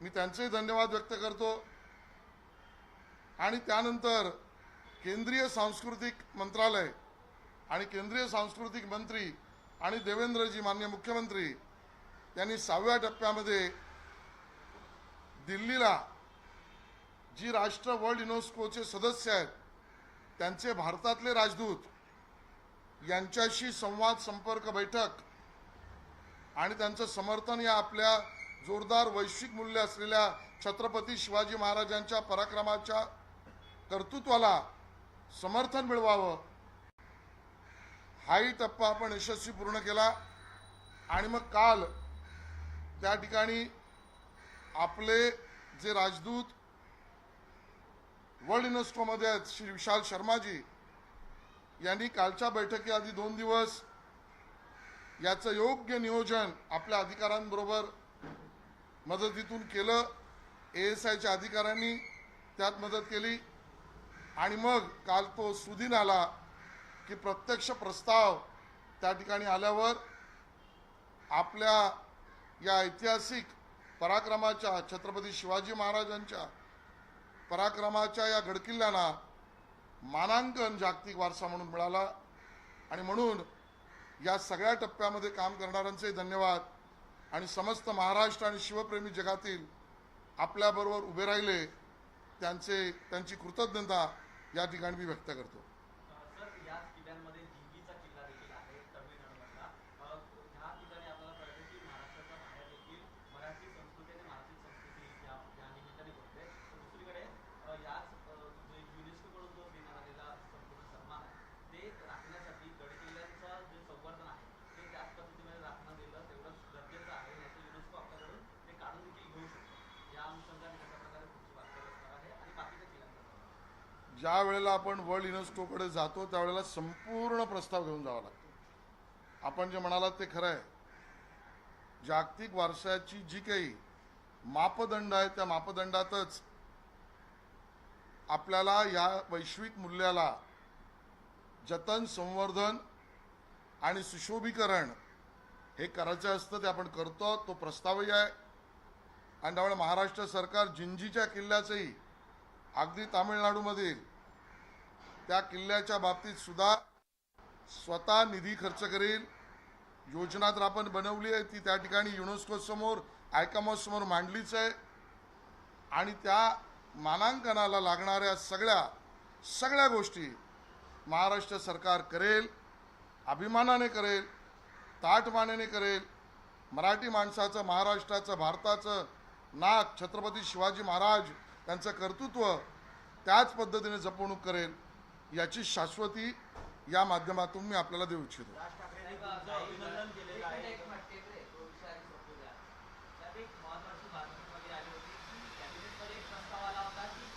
मी त्यांचेही धन्यवाद व्यक्त करतो. आणि त्यानंतर केंद्रीय सांस्कृतिक मंत्रालय आणि केंद्रीय सांस्कृतिक मंत्री आणि देवेंद्रजी मान्य मुख्यमंत्री यांनी सहाव्या टप्प्यामध्ये दिल्लीला जी राष्ट्र वर्ल्ड युनेस्कोचे सदस्य आहेत त्यांचे भारतातले राजदूत यांच्याशी संवाद संपर्क बैठक आणि त्यांचं समर्थन या आपल्या जोरदार वैश्विक मूल्य असलेल्या छत्रपती शिवाजी महाराजांच्या पराक्रमाच्या कर्तृत्वाला समर्थन मिळवावं. हाही टप्पा आपण यशस्वी पूर्ण केला. आणि मग काल त्या ठिकाणी आपले जे राजदूत वर्ल्ड युनेस्कोमध्ये आहेत श्री विशाल शर्माजी यांनी कालच्या बैठकीआधी दोन दिवस याचं योग्य नियोजन आपल्या अधिकाऱ्यांबरोबर मदतीतून केलं. ए एस आयच्या अधिकाऱ्यांनी त्यात मदत केली. आणि मग काल तो सुदीन आला की प्रत्यक्ष प्रस्ताव त्या ठिकाणी आल्यावर आपल्या या ऐतिहासिक पराक्रमाच्या छत्रपती शिवाजी महाराजांच्या पराक्रमाच्या या गडकिल्ल्यांना मानांकन जागतिक वारसा म्हणून मिळाला. आणि म्हणून या सगळ्या टप्प्यामध्ये काम करणाऱ्यांचे धन्यवाद. आणि समस्त महाराष्ट्र आणि शिवप्रेमी जगातील आपल्याबरोबर उभे राहिले त्यांचे त्यांची कृतज्ञता या ठिकाणी मी व्यक्त करतो सर याच किल्ल्यांमध्ये जिंजीचा किल्ला देखील आहे तमिळनाडूमधला अ, ह्या ठिकाणी आपल्याला कळतं की महाराष्ट्राच्या बाहेर देखील मराठी संस्कृती आणि महाराष्ट्रीय संस्कृती या या निमित्ताने घडते तर दुसरीकडे अ, याच अ, जे युनेस्कोकडून जो देण्यात आलेला संपूर्ण सन्मान आहे ते राखण्यासाठी गडकिल्ल्यांचं जे संवर्धन आहे ते त्याच पद्धतीने राखणं दिलं तेवढंच गरजेचं आहे याचं युनेस्को आपल्याकडून ते काढून देखील घेऊ शकतो या अनुषंगाने कशा प्रकारे पुढची वाटचाल असणार आहे आणि बाकीच्या किल्ल्यांचा ज्या वेळेला आपण वर्ल्ड युनेस्कोकडे जातो त्यावेळेला संपूर्ण प्रस्ताव घेऊन जावा लागतो. आपण जे म्हणालात ते खरं आहे. जागतिक वारशाची जी काही मापदंड आहे त्या मापदंडातच आपल्याला या वैश्विक मूल्याला जतन संवर्धन आणि सुशोभीकरण हे करायचं असतं ते आपण करतो. तो प्रस्तावही आहे. आणि त्यामुळे महाराष्ट्र सरकार जिंजीच्या किल्ल्याचंही अगदी तामिळनाडूमधील त्या किल्ल्याच्या बाबतीत सुद्धा स्वतः निधी खर्च करेल. योजना तर आपण बनवली आहे ती त्या ठिकाणी युनेस्को समोर मांडलीच आहे. आणि त्या मानांकनाला लागणाऱ्या सगळ्या सगळ्या गोष्टी महाराष्ट्र सरकार करेल अभिमानाने करेल ताटमानेने करेल. मराठी माणसाचं महाराष्ट्राचं भारताचं नाक छत्रपती शिवाजी महाराज त्यांचं कर्तृत्व त्याच पद्धतीने जपवणूक करेल. याची शाश्वती या माध्यमातून मी आपल्याला देऊ इच्छितो राज ठाकरेंनी तुमचं अभिनंदन केलेलं आहे एक मिनिट टेकरे, तो विषय आधी संपू द्या. त्यात एक महत्त्वाची बातमीमध्ये आली होती की कॅबिनेटमध्ये एक प्रस्ताव आला होता की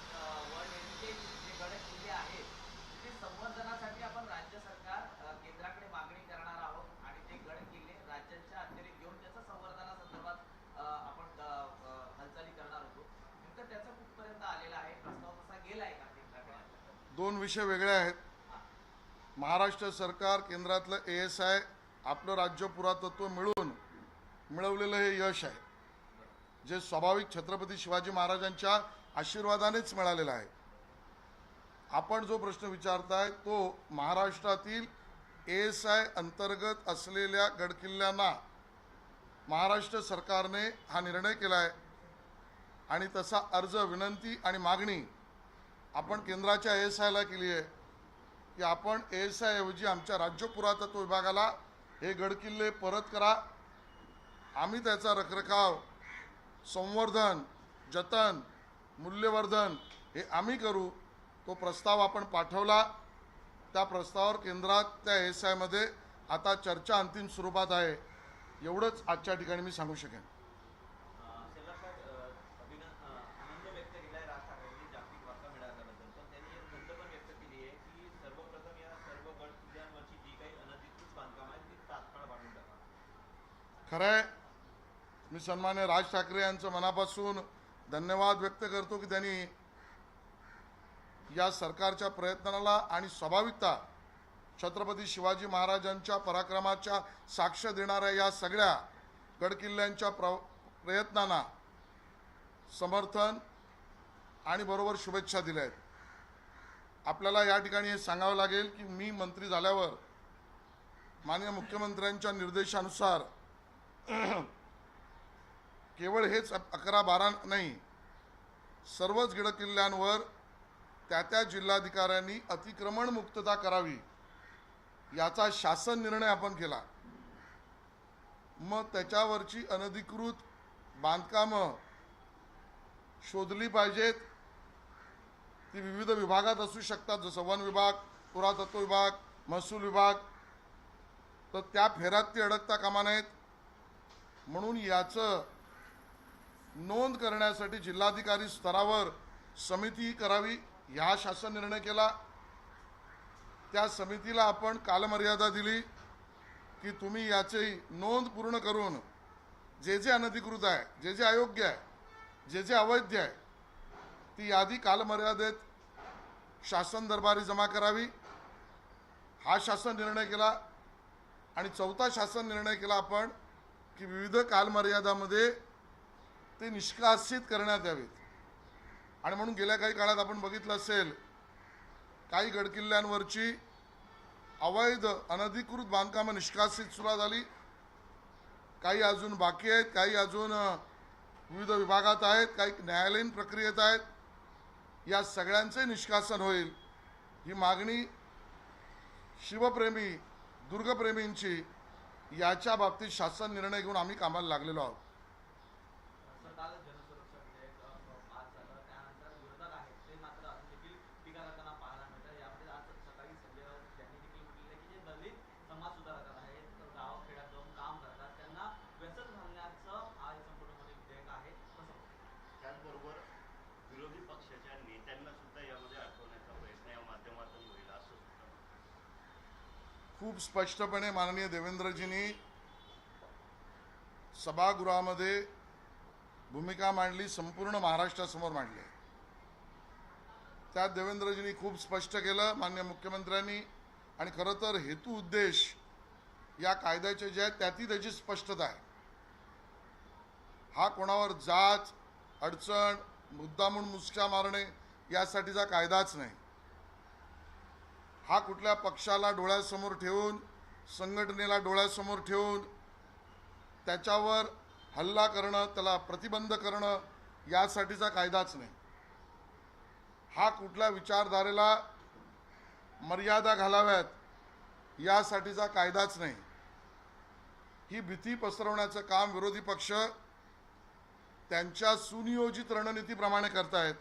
वर्ल्ड हेरिटेज जे गड किल्ले आहेत ते संवर्धनासाठी आपण राज्य सरकार अ, केंद्राकडे मागणी करणार आहोत आणि ते गड किल्ले राज्यांच्या अखेरीत घेऊन त्याचं संवर्धनासंदर्भात अ, आपण अ, अ, हालचाली करणार होतो नेमकं त्याचं कुठपर्यंत आलेला आहे प्रस्ताव तसा गेलाय का केंद्राकडे दोन विषय वेगळे आहेत. महाराष्ट्र सरकार केंद्रातलं ए एस आय आपलं राज्य पुरातत्व मिळून मिळवलेलं हे यश आहे. जे स्वाभाविक छत्रपती शिवाजी महाराजांच्या आशीर्वादानेच मिळालेलं आहे. आपण जो प्रश्न विचारताय तो महाराष्ट्रातील ए एस आय अंतर्गत असलेल्या गडकिल्ल्यांना महाराष्ट्र सरकारने हा निर्णय केला आहे आणि तसा अर्ज विनंती आणि मागणी आपण केंद्राच्या एस आयला केली आहे की आपण एस आयऐवजी आमच्या राज्य पुरातत्व विभागाला हे गडकिल्ले परत करा. आम्ही त्याचा रखरखाव संवर्धन जतन मूल्यवर्धन हे आम्ही करू. तो प्रस्ताव आपण पाठवला. त्या प्रस्तावावर केंद्रात त्या एस आयमध्ये आता चर्चा अंतिम स्वरूपात आहे. एवढंच आजच्या ठिकाणी मी सांगू शकेन शेलारसाहेब अभिन आनंद व्यक्त केला आहे राज ठाकरेंनी जागतिक वारसा मिळाल्याबद्दल पण त्यांनी एक खंत पण व्यक्त केली आहे की सर्वप्रथम या सर्व गड किल्ल्यांवरची जी काही अनधिकृत बांधकाम आहेत ती तात्काळ बांधून टाका खरं आहे. मी सन्मान्य राज ठाकरे यांचं मनापासून धन्यवाद व्यक्त करतो की त्यांनी या सरकारच्या प्रयत्नाला आणि स्वाभाविकता छत्रपती शिवाजी महाराजांच्या पराक्रमाच्या साक्ष देणाऱ्या या सगळ्या गडकिल्ल्यांच्या प्र प्रयत्नांना समर्थन आणि बरोबर शुभेच्छा दिल्या आहेत. आपल्याला या ठिकाणी हे सांगावं लागेल की मी मंत्री झाल्यावर माननीय मुख्यमंत्र्यांच्या निर्देशानुसार केवळ हेच अकरा बारा नाही. सर्वच गडकिल्ल्यांवर त्या त्या जिल्हाधिकाऱ्यांनी अतिक्रमण मुक्तता करावी याचा शासन निर्णय आपण केला. मग त्याच्यावरची अनधिकृत बांधकामं शोधली पाहिजेत. ती विविध विभागात असू शकतात जसं वन विभाग पुरातत्व विभाग महसूल विभाग. तर त्या फेऱ्यात ती अडकता कामा नयेत. म्हणून याचं नोंद करण्यासाठी जिल्हाधिकारी स्तरावर समिती करावी. ह्या शासन निर्णय केला. त्या समितीला आपण कालमर्यादा दिली की तुम्ही याची नोंद पूर्ण करून जे जे अनधिकृत आहे जे जे अयोग्य आहे जे जे अवैध आहे ती यादी कालमर्यादेत शासन दरबारी जमा करावी. हा शासन निर्णय केला आणि चौथा शासन निर्णय केला आपण की विविध कालमर्यादामध्ये ते निष्कासित करण्यात यावेत. आणि म्हणून गेल्या काही काळात आपण बघितलं असेल काही गडकिल्ल्यांवरची अवैध अनधिकृत बांधकामं निष्कासित सुरुवात झाली. काही अजून बाकी आहेत काही अजून विविध विभागात आहेत काही न्यायालयीन प्रक्रियेत आहेत. या सगळ्यांचे निष्कासन होईल. ही मागणी शिवप्रेमी दुर्गप्रेमींची याच्या बाबतीत शासन निर्णय घेऊन आम्ही कामाला लागलेलो आहोत. विधेयक आहेत ते मात्र देखील पाहायला यामध्ये आज सकाळी देखील की जे समाज आहेत जाऊन काम करतात त्यांना व्यसन विधेयक आहे त्याचबरोबर विरोधी पक्षाच्या नेत्यांना सुद्धा यामध्ये अडकवण्याचा प्रयत्न या माध्यमातून होईल असं सुद्धा खूप स्पष्टपणे माननीय देवेंद्रजींनी सभागृहामध्ये भूमिका मांडली संपूर्ण महाराष्ट्रासमोर मांडली. त्यात देवेंद्रजींनी खूप स्पष्ट केलं मान्य मुख्यमंत्र्यांनी. आणि खरं तर हेतू उद्देश या कायद्याचे जे आहेत त्यातही त्याची स्पष्टता आहे. हा कोणावर जात अडचण मुद्दामून मुसक्या मारणे यासाठीचा कायदाच नाही. हा कुठल्या पक्षाला डोळ्यासमोर ठेवून संघटनेला डोळ्यासमोर ठेवून त्याच्यावर हल्ला करणं त्याला प्रतिबंध करणं यासाठीचा कायदाच नाही. हा कुठल्या विचारधारेला मर्यादा घालाव्यात यासाठीचा कायदाच नाही. ही भीती पसरवण्याचं काम विरोधी पक्ष त्यांच्या सुनियोजित रणनीतीप्रमाणे करतायत.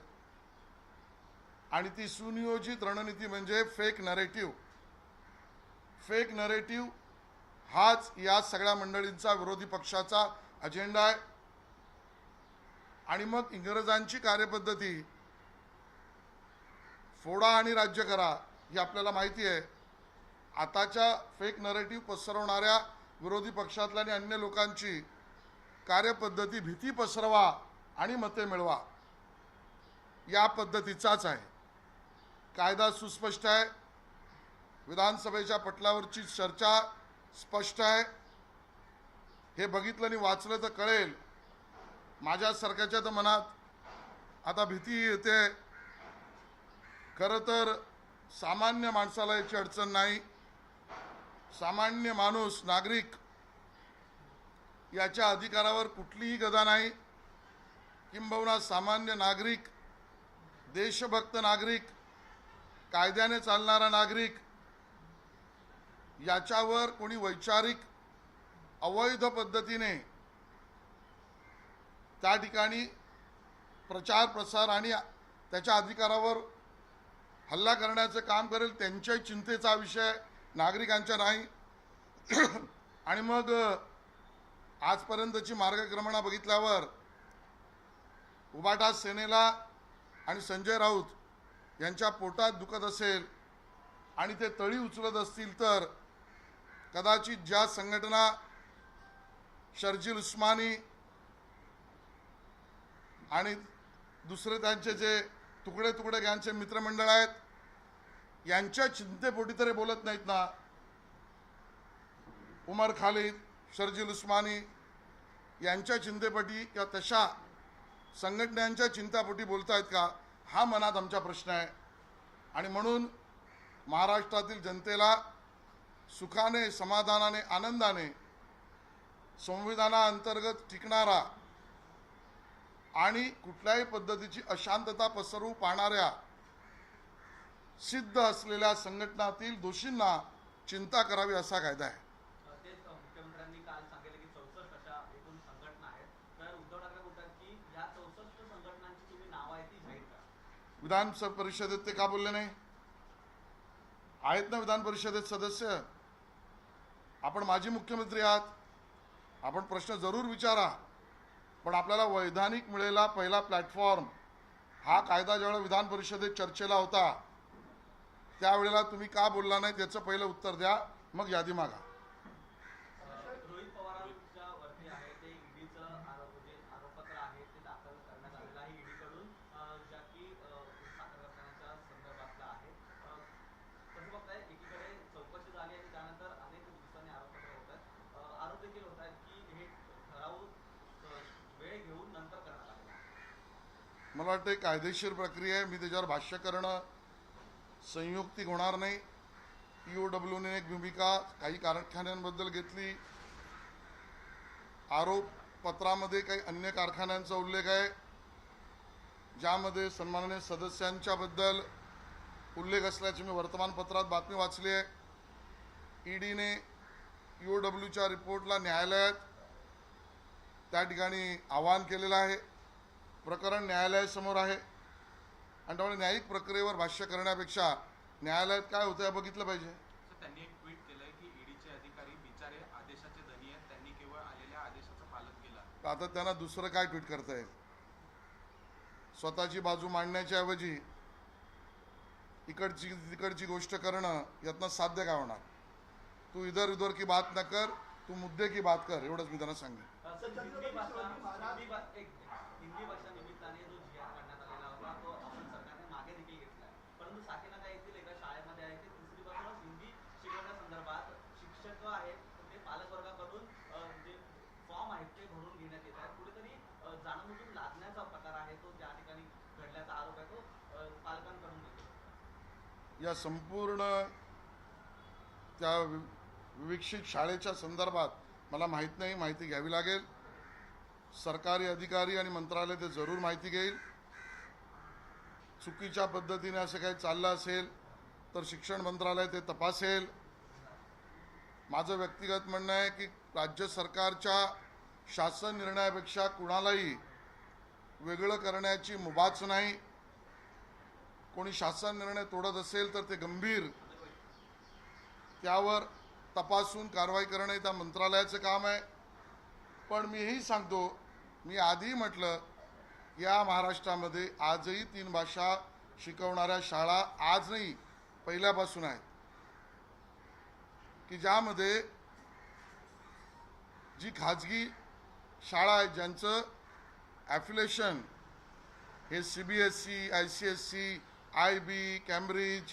आणि ती सुनियोजित रणनीती म्हणजे फेक नरेटिव्ह फेक नरेटिव्ह हाच या सगळ्या मंडळींचा विरोधी पक्षाचा अजेंडा आहे. आणि मग इंग्रजांची कार्यपद्धती फोडा आणि राज्य करा ही आपल्याला माहिती आहे. आताच्या फेक नरेटिव्ह पसरवणाऱ्या विरोधी पक्षातल्या आणि अन्य लोकांची कार्यपद्धती भीती पसरवा आणि मते मिळवा. या पद्धतीचाच आहे. कायदा सुस्पष्ट आहे. विधानसभेच्या पटलावरची चर्चा स्पष्ट आहे. हे बघितलं आणि वाचलं तर कळेल. माझ्यासारख्याच्या तर मनात आता भीती येते. खरं तर सामान्य माणसाला याची अडचण नाही. सामान्य माणूस नागरिक याच्या अधिकारावर कुठलीही गदा नाही. किंबहुना सामान्य नागरिक देशभक्त नागरिक कायद्याने चालणारा नागरिक याच्यावर कोणी वैचारिक अवैध पद्धतीने त्या ठिकाणी प्रचार प्रसार आणि त्याच्या अधिकारावर हल्ला करण्याचं काम करेल त्यांच्या चिंतेचा विषय नागरिकांच्या नाही. आणि मग आजपर्यंतची मार्गक्रमणा बघितल्यावर उबाटा सेनेला आणि संजय राऊत यांच्या पोटात दुखत असेल आणि ते तळी उचलत असतील तर कदाचित ज्या संघटना शर्जील उस्मानी आणि दुसरे त्यांचे जे तुकडे तुकडे यांचे मित्रमंडळ आहेत यांच्या चिंतेपोटी तरी बोलत नाहीत ना. उमर खालिद शर्जील उस्मानी यांच्या चिंतेपोटी या तशा संघटनांच्या चिंतापोटी बोलतायत का? हा मनात आमचा प्रश्न आहे. आणि म्हणून महाराष्ट्रातील जनतेला सुखाने समाधानाने आनंदाने संविधानाअंतर्गत टिकणारा आणि कुठल्याही पद्धतीची अशांतता पसरवू पाहणाऱ्या सिद्ध असलेल्या संघटनातील दोषींना चिंता करावी असा कायदा आहे अ, तेच अ, मुख्यमंत्र्यांनी काल सांगितलं की चौसष्ट अशा एकूण संघटना आहेत तर उद्धव ठाकरे बोलतात की या चौसष्ट संघटनांची तुम्ही नावं आहे ती जाहीर विधान स- परिषदेत ते का बोलले नाही? आहेत ना विधान परिषदेत सदस्य? आपण माजी मुख्यमंत्री आहात. आपण प्रश्न जरूर विचारा. पण आपल्याला वैधानिक मिळेला पहिला प्लॅटफॉर्म हा कायदा ज्यावेळेला विधान परिषदेत चर्चेला होता त्यावेळेला तुम्ही का बोलला नाही? त्याचं पहिलं उत्तर द्या. मग यादी मागा रोहित पवारांच्या वरती आहे ते ईडीचं आरोप जे आरोपपत्र आहे ते दाखल करण्यात आलेलं आहे ईडीकडून ज्या की अ, साखर कारखान्याच्या संदर्भातलं आहे अ, कसं बघताय एकीकडे चौकशी झाली आणि त्यानंतर अनेक दिवसांनी आरोपपत्र होत आहेत अ, आरोप देखील होत आहेत की हे ठराव अ, वेळ घेऊन नंतर करण्यात आलेला आहे मला वाटतं कायदेशीर प्रक्रिया आहे. मी त्याच्यावर भाष्य करणं संयुक्तिक होणार नाही. पी ओ डब्ल्यूने एक भूमिका काही कारखान्यांबद्दल घेतली. आरोप पत्रामध्ये काही अन्य कारखान्यांचा उल्लेख आहे. ज्यामध्ये सन्माननीय सदस्यांच्याबद्दल उल्लेख असल्याची मी वर्तमानपत्रात बातमी वाचली आहे. ईडीने ई ओ डब्ल्यूच्या रिपोर्टला न्यायालयात त्या ठिकाणी आवाहन केलेलं आहे. प्रकरण न्यायालयासमोर आहे. आणि त्यामुळे न्यायिक प्रक्रियेवर भाष्य करण्यापेक्षा न्यायालयात काय होतं हे बघितलं पाहिजे. त्यांनी एक ट्विट केलंय की ईडीचे अधिकारी बिचारे आदेशाचे धनी आहेत त्यांनी केवळ आलेल्या आदेशाचं पालन केलं. आता त्यांना दुसरं काय ट्विट करता येईल? स्वतःची बाजू मांडण्याच्या ऐवजी इकडची तिकडची गोष्ट करणं यातनं साध्य काय होणार? तू इधर उधर की बात न कर तू मुद्दे की बात कर एवढंच मी त्यांना सांगेन अ, सर हिंदी भाषा हिंदी भा- एक हिंदी भाषा निमित्ताने जो जी आर काढण्यात आलेला होता तो आपण सरकारने मागे देखील घेतला आहे परंतु साकेनाका येथील एका शाळेमध्ये आहे ते तिसरीपासूनच हिंदी शिकवण्यासंदर्भात शिक्षक आहेत ते पालकवर्गाकडून अ, जे फॉर्म आहेत ते भरून घेण्यात येत आहेत कुठेतरी अ, जाणूनबुजून लादण्याचा प्रकार आहे तो त्या ठिकाणी घडल्याचा आरोप आहे तो अ, पालकांकडून येतो या संपूर्ण त्या वि- शाळेच्या संदर्भात मला माहीत नाही माहिती घ्यावी लागेल. सरकारी अधिकारी आणि मंत्रालय ते जरूर माहिती घेईल. चुकीच्या पद्धतीने असं काही चाललं असेल तर शिक्षण मंत्रालय ते तपासेल. माझं व्यक्तिगत म्हणणं आहे की राज्य सरकारच्या शासन निर्णयापेक्षा कुणालाही वेगळं करण्याची मुभाच नाही. कोणी शासन निर्णय तोडत असेल तर ते गंभीर. त्यावर तपासून कारवाई करणे त्या मंत्रालयाचं काम आहे. पण मीही सांगतो मी आधी म्हटलं या महाराष्ट्रामध्ये आजही तीन भाषा शिकवणाऱ्या शाळा आज नाही पहिल्यापासून आहेत. की ज्यामध्ये जी खाजगी शाळा आहे ज्यांचं ॲफिलेशन हे C B S C I C S C I B Cambridge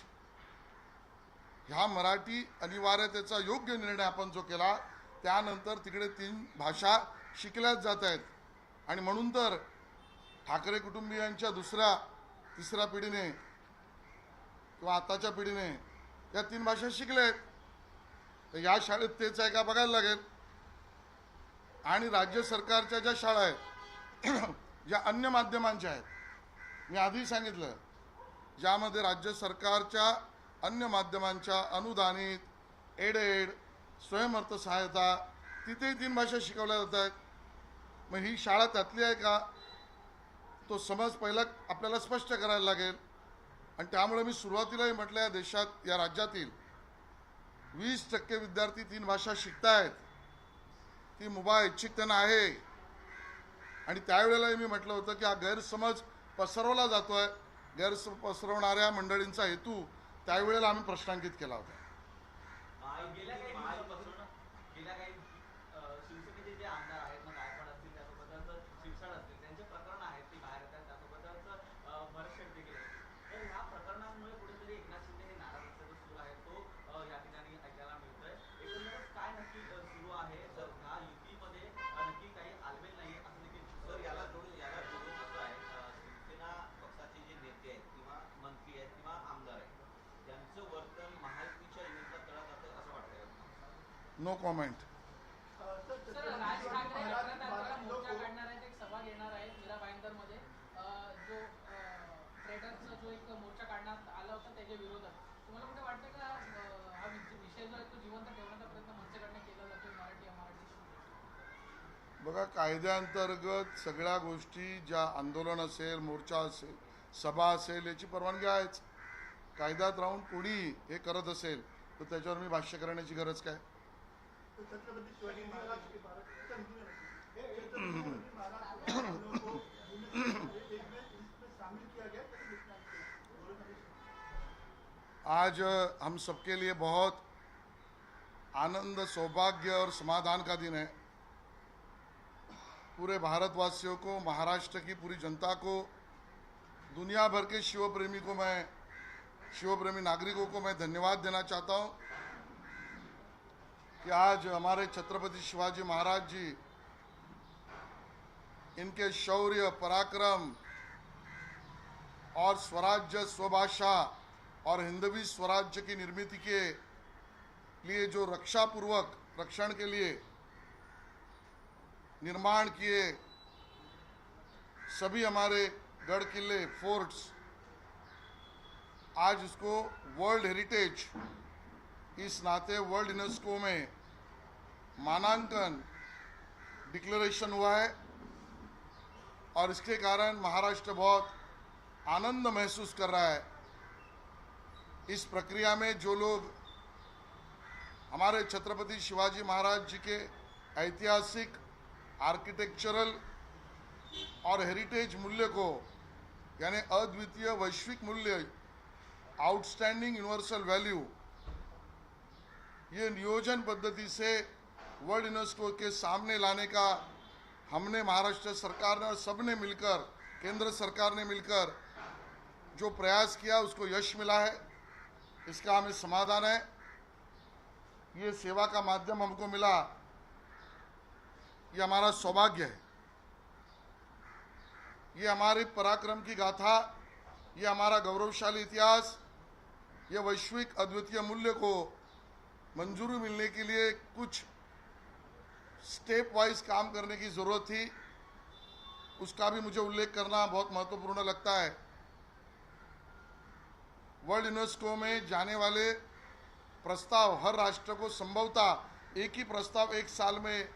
ह्या मराठी अनिवार्यतेचा योग्य निर्णय आपण जो केला त्यानंतर तिकडे तीन भाषा शिकल्याच जात आहेत. आणि म्हणून तर ठाकरे कुटुंबियांच्या दुसऱ्या तिसऱ्या पिढीने किंवा आताच्या पिढीने या तीन भाषा शिकल्या आहेत तर या शाळेत तेच आहे का बघायला लागेल? आणि राज्य सरकारच्या ज्या शाळा आहेत ज्या अन्य माध्यमांच्या आहेत मी आधी सांगितलं ज्यामध्ये राज्य सरकारच्या अन्य माध्यमांच्या अनुदानित एडेड स्वयंअर्थ सहायता तिथेही तीन भाषा शिकवल्या जात आहेत. मग ही शाळा त्यातली आहे का? तो समज पहिला आपल्याला स्पष्ट करायला लागेल. आणि त्यामुळे मी सुरुवातीलाही म्हटलं या देशात या राज्यातील वीस टक्के विद्यार्थी तीन भाषा शिकतायत. ती मुभा ऐच्छिक त्यांना आहे. आणि त्यावेळेलाही मी म्हटलं होतं की हा गैरसमज पसरवला जातो आहे गैरस पसरवणाऱ्या मंडळींचा हेतू त्यावेळेला आम्ही प्रश्नांकित केला होता गेल्या काही दिवसापासून गेल्या काही अ, शिवसेनेचे जे आमदार आहेत मग गायकवाड असतील त्यासोबतच शिरसाट असतील त्यांचे प्रकरण आहेत ती बाहेर येतात त्यासोबतच अ, भरतशेठ देखील आहेत तर ह्या प्रकरणांमुळे कुठेतरी एकनाथ शिंदे हे नाराज असल्याचं सूर आहे तो अ, या ठिकाणी ऐकायला मिळतोय एकंदरच काय नक्की अ, सुरू आहे तर ह्या युतीमध्ये अ, नक्की काही आलबेल नाही असं देखील सर याला जोडून याला जोडून आता no comment sir Raj Thackeray अकरा तारखेला मोर्चा काढणार आहेत एक सभा घेणार आहेत मीरा भाईंदरमध्ये अं, जो ट्रेडरचा जो एक मोर्चा काढण्यात आला होता त्याच्या विरोधात तुम्हाला कुठे वाटतं का अं, हा विष- विषय जो आहे तो जिवंत ठेवण्याचा प्रयत्न मंचकडनं केला जातो नो कॉमेंट बघा कायद्याअंतर्गत सगळ्या गोष्टी ज्या आंदोलन असेल मोर्चा असेल सभा असेल याची परवानगी आहेच. कायद्यात राहून कोणी हे करत असेल तर त्याच्यावर मी भाष्य करण्याची गरज काय? आज हम सबके लिए बहुत आनंद, सौभाग्य और समाधान का दिन है। पूरे भारतवासियों को, महाराष्ट्र की पूरी जनता को, दुनिया भर के शिव प्रेमी को मैं शिव प्रेमी नागरिकों को मैं धन्यवाद देना चाहता हूँ। कि आज हमारे छत्रपति शिवाजी महाराज जी, इनके शौर्य, पराक्रम और स्वराज्य, स्वभाषा और हिंदवी स्वराज्य की निर्मित के लिए जो रक्षा पूर्वक रक्षण के लिए निर्माण किए सभी हमारे गढ़ किले फोर्ट्स आज इसको वर्ल्ड हेरिटेज इस नाते वर्ल्ड यूनेस्को में मानांकन डिक्लेरेशन हुआ है और इसके कारण महाराष्ट्र बहुत आनंद महसूस कर रहा है। इस प्रक्रिया में जो लोग हमारे छत्रपति शिवाजी महाराज जी के ऐतिहासिक आर्किटेक्चरल और हेरिटेज मूल्य को, यानी अद्वितीय वैश्विक मूल्य आउटस्टैंडिंग यूनिवर्सल वैल्यू ये नियोजन पद्धति से वर्ल्ड यूनेस्को के सामने लाने का हमने महाराष्ट्र सरकार ने और सबने मिलकर, केंद्र सरकार ने मिलकर जो प्रयास किया, उसको यश मिला है। इसका हमें समाधान है। ये सेवा का माध्यम हमको मिला। ये हमारा सौभाग्य है। ये हमारे पराक्रम की गाथा, ये हमारा गौरवशाली इतिहास, ये वैश्विक अद्वितीय मूल्य को मंजूरी मिलने के लिए कुछ स्टेप वाइज काम करने की ज़रूरत थी। उसका भी मुझे उल्लेख करना बहुत महत्वपूर्ण लगता है। वर्ल्ड यूनेस्को में जाने वाले प्रस्ताव हर राष्ट्र को संभवतः एक ही प्रस्ताव एक साल में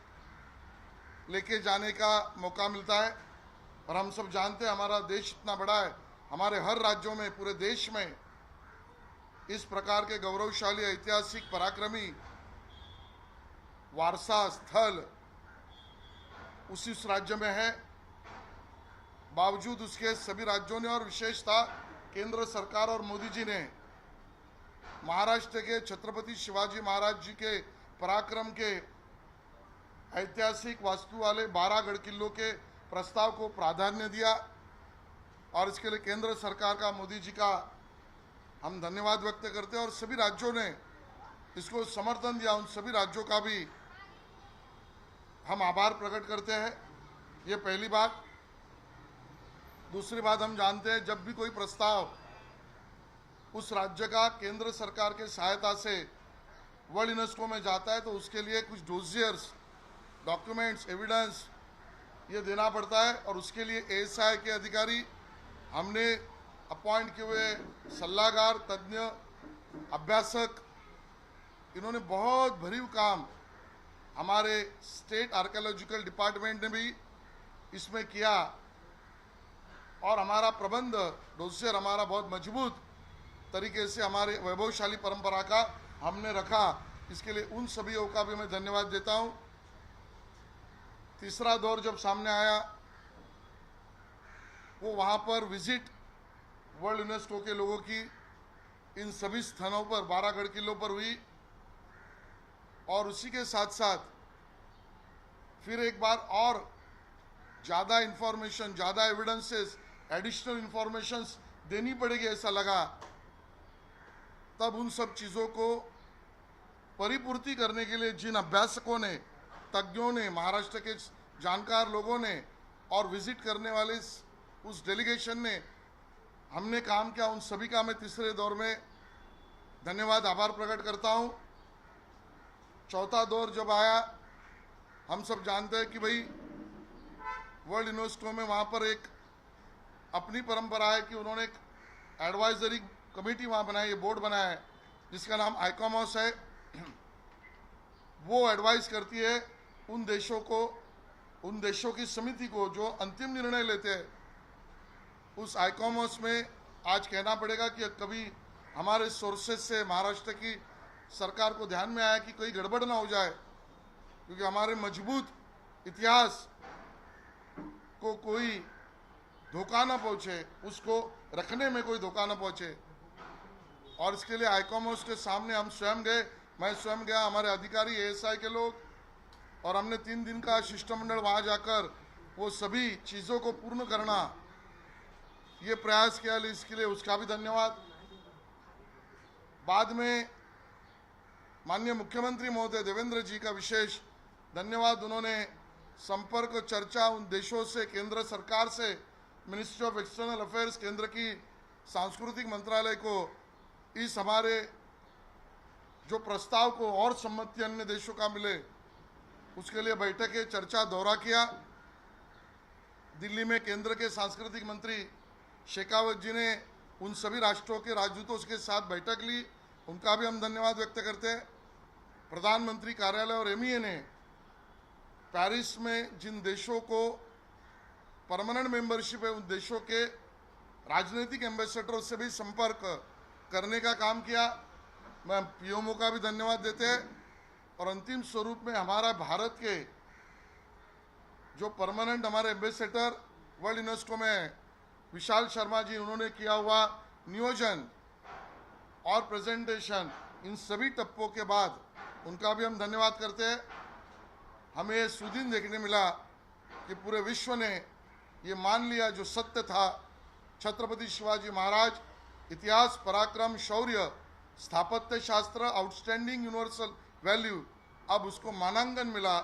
लेके जाने का मौका मिलता है। और हम सब जानते हैं हमारा देश इतना बड़ा है। हमारे हर राज्यों में, पूरे देश में इस प्रकार के गौरवशाली ऐतिहासिक पराक्रमी वारसा स्थल उसी उस राज्य में है। बावजूद उसके सभी राज्यों ने और विशेषता केंद्र सरकार और मोदी जी ने महाराष्ट्र के छत्रपति शिवाजी महाराज जी के पराक्रम के ऐतिहासिक वास्तु वाले बारह गढ़ किल्लों के प्रस्ताव को प्राधान्य दिया और इसके लिए केंद्र सरकार का, मोदी जी का हम धन्यवाद व्यक्त करते हैं और सभी राज्यों ने इसको समर्थन दिया, उन सभी राज्यों का भी हम आभार प्रकट करते हैं। ये पहली बात। दूसरी बात हम जानते हैं, जब भी कोई प्रस्ताव उस राज्य का, केंद्र सरकार के सहायता से वर्ल्ड यूनेस्को में जाता है तो उसके लिए कुछ डोजियर्स डॉक्यूमेंट्स एविडेंस ये देना पड़ता है और उसके लिए एएसआई के अधिकारी हमने अपॉइंट किए हुए सलाहकार, तज्ञ, अभ्यासक, इन्होंने बहुत भरीव काम हमारे स्टेट आर्कियोलॉजिकल डिपार्टमेंट ने भी इसमें किया। और हमारा प्रबंध, डोसियर हमारा बहुत मज़बूत तरीके से हमारे वैभवशाली परंपरा का हमने रखा। इसके लिए उन सभी का भी मैं धन्यवाद देता हूँ। तीसरा दौर जब सामने आया, वो वहाँ पर विज़िट वर्ल्ड यूनेस्को के लोगों की, इन सभी स्थानों पर, बारागढ़ किलों पर हुई। और उसी के साथ साथ फिर एक बार और ज़्यादा इंफॉर्मेशन ज़्यादा एविडेंसेस एडिशनल इंफॉर्मेशंस देनी पड़ेगी ऐसा लगा। तब उन सब चीज़ों को परिपूर्ति करने के लिए जिन अभ्यासकों ने, तज्ञों ने, महाराष्ट्र के जानकार लोगों ने और विज़िट करने वाले उस डेलीगेशन ने हमने काम किया उन सभी का मैं तीसरे दौर में धन्यवाद, आभार प्रकट करता हूँ। चौथा दौर जब आया, हम सब जानते हैं कि भाई वर्ल्ड यूनिवर्सिटियों में वहाँ पर एक अपनी परंपरा है कि उन्होंने एक एडवाइजरी कमेटी वहाँ बनाई है बोर्ड बनाया है, जिसका नाम आइकॉमॉस है। वो एडवाइस करती है उन देशों को, उन देशों की समिति को जो अंतिम निर्णय लेते हैं उस आइकॉमॉस में आज कहना पड़ेगा कि कभी हमारे सोर्सेज से महाराष्ट्र की सरकार को ध्यान में आया कि कोई गड़बड़ ना हो जाए, क्योंकि हमारे मज़बूत इतिहास को कोई धोखा ना पहुँचे, उसको रखने में कोई धोखा ना पहुँचे। और इसके लिए आइकॉमर्स के सामने हम स्वयं गए, मैं स्वयं गया, हमारे अधिकारी एएसआई के लोग, और हमने तीन दिन का शिष्टमंडल वहाँ जाकर वो सभी चीज़ों को पूर्ण करना ये प्रयास किया इसके लिए उसका भी धन्यवाद। बाद में माननीय मुख्यमंत्री महोदय देवेंद्र जी का विशेष धन्यवाद। उन्होंने संपर्क, चर्चा उन देशों से, केंद्र सरकार से मिनिस्ट्री ऑफ़ एक्सटर्नल अफेयर्स केंद्र की सांस्कृतिक मंत्रालय को, इस हमारे जो प्रस्ताव को और सम्मति अन्य देशों का मिले, उसके लिए बैठकें चर्चा, दौरा किया। दिल्ली में केंद्र के सांस्कृतिक मंत्री शेखावत जी ने उन सभी राष्ट्रों के राजदूतों के साथ बैठक ली। उनका भी हम धन्यवाद व्यक्त करते हैं। प्रधानमंत्री कार्यालय और एमईए ने पेरिस में जिन देशों को परमानेंट मेंबरशिप है, उन देशों के राजनीतिक एम्बेसडरों से भी संपर्क करने का काम किया। मैं पीएमओ का भी धन्यवाद देते हैं। और अंतिम स्वरूप में हमारा भारत के जो परमानेंट हमारे एम्बेसडर वर्ल्ड यूनेस्को में विशाल शर्मा जी, उन्होंने किया हुआ नियोजन और प्रेजेंटेशन इन सभी टप्पों के बाद उनका भी हम धन्यवाद करते हैं। हमें सुदिन देखने मिला कि पूरे विश्व ने ये मान लिया जो सत्य था। छत्रपति शिवाजी महाराज, इतिहास, पराक्रम, शौर्य, स्थापत्य शास्त्र आउटस्टैंडिंग यूनिवर्सल वैल्यू अब उसको मानांकन मिला,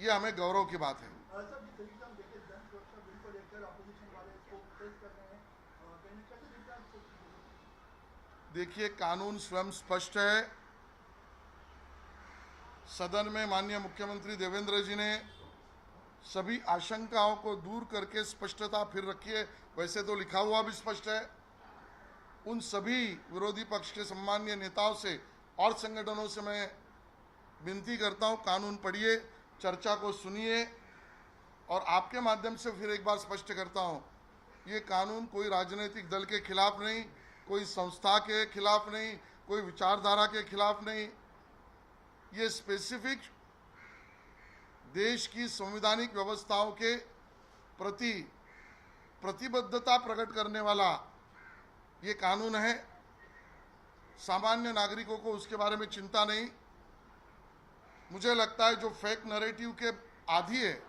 ये हमें गौरव की बात है सर जिस तरीके से हम देखे जन सुरक्षा बिल को लेकर अपोजिशन वाले इसको प्रेस कर रहे हैं अ, कहीं ना कैसे दिखता है आपको? देखिए, कानून स्वयं स्पष्ट है। सदन में माननीय मुख्यमंत्री देवेंद्र जी ने सभी आशंकाओं को दूर करके स्पष्टता फिर रखी है। वैसे तो लिखा हुआ भी स्पष्ट है। उन सभी विरोधी पक्ष के सम्मानीय नेताओं से और संगठनों से मैं विनती करता हूँ, कानून पढ़िए, चर्चा को सुनिए और आपके माध्यम से फिर एक बार स्पष्ट करता हूँ, ये कानून कोई राजनीतिक दल के खिलाफ नहीं कोई संस्था के खिलाफ नहीं, कोई विचारधारा के खिलाफ नहीं। ये स्पेसिफिक देश की संवैधानिक व्यवस्थाओं के प्रति प्रतिबद्धता प्रकट करने वाला ये कानून है। सामान्य नागरिकों को उसके बारे में चिंता नहीं। मुझे लगता है जो फेक नरेटिव के आधी है,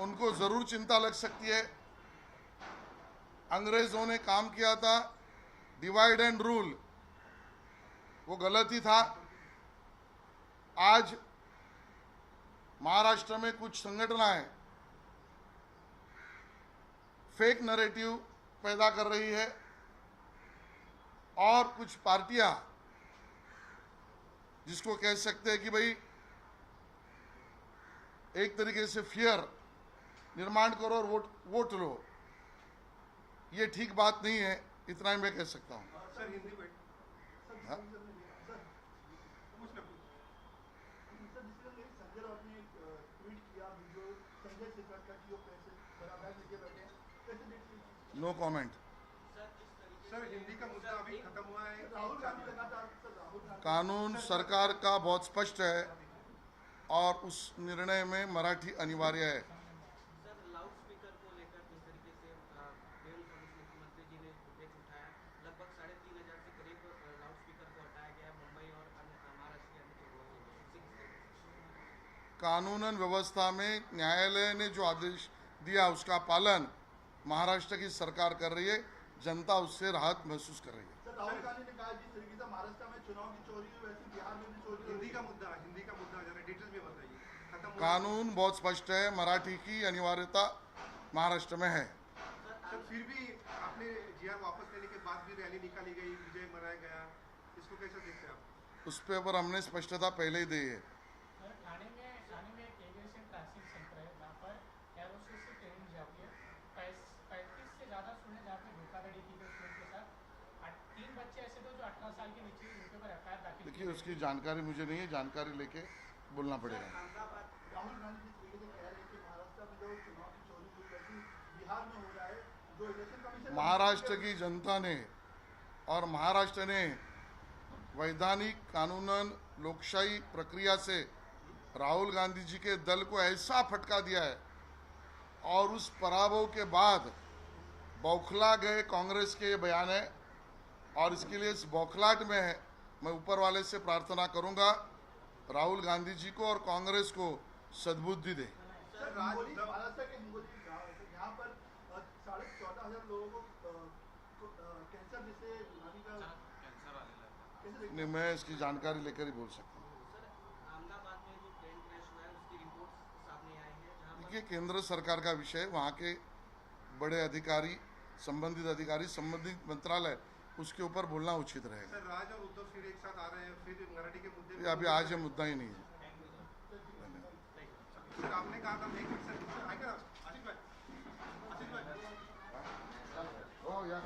उनको ज़रूर चिंता लग सकती है। अंग्रेज़ों ने काम किया था डिवाइड एंड रूल वो गलत ही था। आज महाराष्ट्र में कुछ संगठनाएँ फेक नरेटिव पैदा कर रही है और कुछ पार्टियाँ जिसको कह सकते हैं कि भाई एक तरीके से फियर निर्माण करो और वोट वोट लो। ये ठीक बात नहीं है। इतना ही मैं कह सकता हूँ। नो कमेंट सर हिंदी हाँ? का मुद्दा अभी खत्म हुआ है। राहुल गांधी लगातार कानून सरकार का बहुत स्पष्ट है और उस निर्णय में मराठी अनिवार्य है। कानूनन व्यवस्था में न्यायालय ने जो आदेश दिया उसका पालन महाराष्ट्र की सरकार कर रही है। जनता उससे राहत महसूस कर रही है। राहुल गांधी ने कहा जिस तरीके से महाराष्ट्र में चुनाव की चोरी हुई वैसे बिहार में भी चोरी हिंदी का मुद्दा हिंदी का मुद्दा जरा डिटेल में बताइए। कानून बहुत स्पष्ट है मराठी की अनिवार्यता महाराष्ट्र में है। सर फिर भी आपने जीआर वापस लेने के बाद भी रैली निकाली गई विजय मनाया गया इसको कैसे देखते हैं आप? उस पे ऊपर हमने स्पष्टता पहले ही दी है सर ठाणे में ठाणे में एक एविएशन ट्रांसिट सेंटर है जहाँ पर एरोस्पेस से ट्रेनिंग जाती है पैंतीस से ज़्यादा स्टूडेंट जहाँ पे धोखाधड़ी की गई स्टूडेंट के साथ आठ- तीन बच्चे ऐसे थे जो अठारह साल के नीचे उनके ऊपर एफ़ दाखिल की देखिए उसकी जानकारी मुझे नहीं है जानकारी लेके बोलना पड़ेगा। राहुल गांधी जिस तरीके से कह रहे कि महाराष्ट्र में जो चुनाव की चोरी हुई बल्कि बिहार में हो रहा है जो इलेक्शन कमीशन महाराष्ट्र की जनता ने और महाराष्ट्र ने वैधानिक कानूनन लोकशाही प्रक्रिया से राहुल गांधी जी के दल को ऐसा फटका दिया है और उस पराभव के बाद बौखला गए कांग्रेस के ये बयान है और इसके लिए इस बौखलाट में है मैं ऊपर वाले से प्रार्थना करूँगा राहुल गांधी जी को और कांग्रेस को सद्बुद्धि दे। नहीं मैं इसकी जानकारी लेकर ही बोल सकता हूँ। देखिए केंद्र सरकार का विषय वहाँ के बड़े अधिकारी संबंधित अधिकारी संबंधित मंत्रालय उसके ऊपर बोलना उचित रहेगा। राज और उद्धव एक साथ आ रहे हैं फिर मराठी के मुद्दे अभी आज ये मुद्दा ही नहीं है। आपने कहा था सर आशीष भाई। आशीष भाई। हाँ? ओ यार